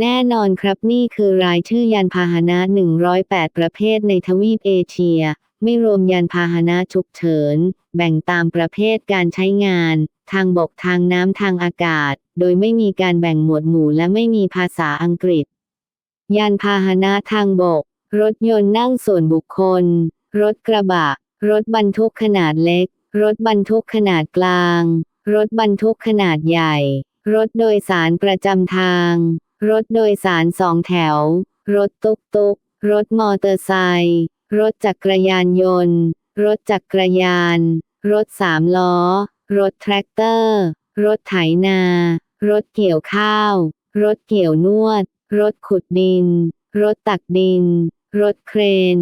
แน่นอนครับนี่คือรายชื่อยานพาหนะ 108 ประเภทในทวีปเอเชีย ไม่รวมยานพาหนะฉุกเฉิน แบ่งตามประเภทการใช้งาน ทางบกทางน้ำทางอากาศ โดยไม่มีการแบ่งหมวดหมู่และไม่มีภาษาอังกฤษ ยานพาหนะทางบก รถยนต์นั่งส่วนบุคคล รถกระบะ รถบรรทุกขนาดเล็ก รถบรรทุกขนาดกลาง รถบรรทุกขนาดใหญ่ รถโดยสารประจำทาง รถโดยสารสองแถว รถตุกตุกรถมอเตอร์ไซค์รถจักรยานยนต์ รถจักรยาน รถสามล้อ รถแทรกเตอร์ รถไถนา รถเกี่ยวข้าว รถเกี่ยวนวด รถขุดดิน รถตักดิน รถเครน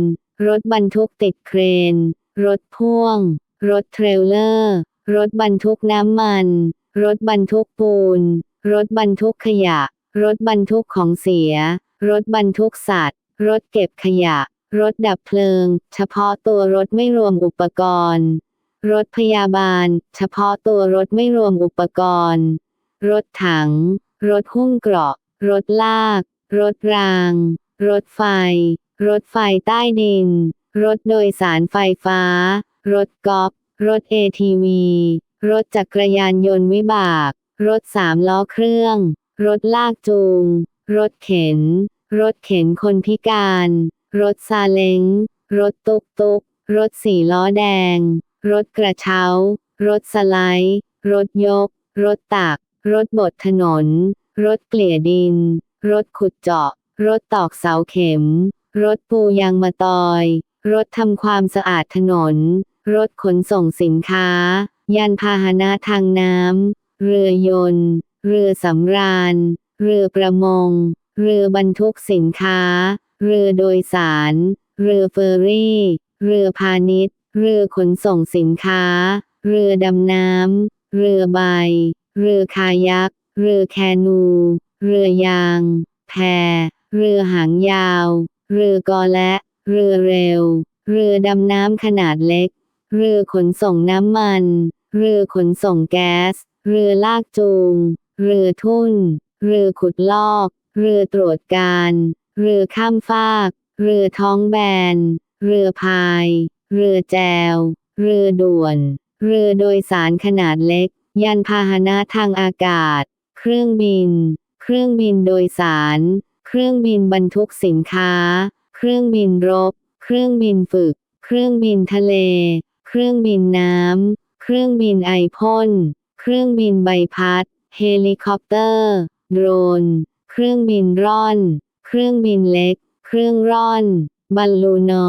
รถบรรทุกติดเครน รถพ่วง รถเทรลเลอร์ รถบรรทุกน้ำมัน รถบรรทุกปูน รถบรรทุกขยะ รถบรรทุกของเสีย รถบรรทุกสัตว์ รถเก็บขยะ รถดับเพลิง เฉพาะตัวรถไม่รวมอุปกรณ์ รถพยาบาล เฉพาะตัวรถไม่รวมอุปกรณ์ รถถัง รถหุ้มเกราะ รถลาก รถราง รถไฟ รถไฟใต้ดิน รถโดยสารไฟฟ้า รถกอล์ฟรถ ATV รถจักรยานยนต์วิบาก รถสามล้อเครื่อง รถลากจูง รถเข็น รถเข็นคนพิการ รถซาเล้ง รถตุกตุก รถสี่ล้อแดง รถกระเช้า รถสไลด์ รถยก รถตัก รถบดถนน รถเกลี่ยดิน รถขุดเจาะ รถตอกเสาเข็ม รถปูยางมะตอย รถทำความสะอาดถนน รถขนส่งสินค้า ยานพาหนะทางน้ำ เรือยนต์ เรือสำราญ เรือประมง เรือบรรทุกสินค้า เรือโดยสาร เรือเฟอร์รี่ เรือพาณิชย์ เรือขนส่งสินค้า เรือดำน้ำ เรือใบ เรือคายัก เรือแคนู เรือยาง แพ เรือหางยาว เรือกอและ เรือเร็ว เรือดำน้ำขนาดเล็ก เรือขนส่งน้ำมัน เรือขนส่งแก๊ส เรือลากจูง เรือทุ่น เรือขุดลอก เรือตรวจการ เรือข้ามฟาก เรือท้องแบน เรือพาย เรือแจว เรือด่วน เรือโดยสารขนาดเล็ก ยานพาหนะทางอากาศ เครื่องบิน เครื่องบินโดยสาร เครื่องบินบรรทุกสินค้า เครื่องบินรบ เครื่องบินฝึก เครื่องบินทะเล เครื่องบินน้ำ เครื่องบินไอพ่น เครื่องบินใบพัด เฮลิคอปเตอร์ โดรน เครื่องบินร่อน เครื่องบินเล็ก เครื่องร่อน บอลลูนอ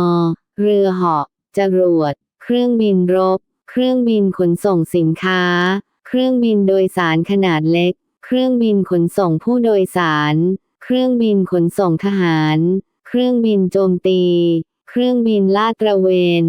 เรือเหาะจรวด เครื่องบินรบ เครื่องบินขนส่งสินค้า เครื่องบินโดยสารขนาดเล็ก เครื่องบินขนส่งผู้โดยสาร เครื่องบินขนส่งทหาร เครื่องบินโจมตี เครื่องบินลาดตระเวน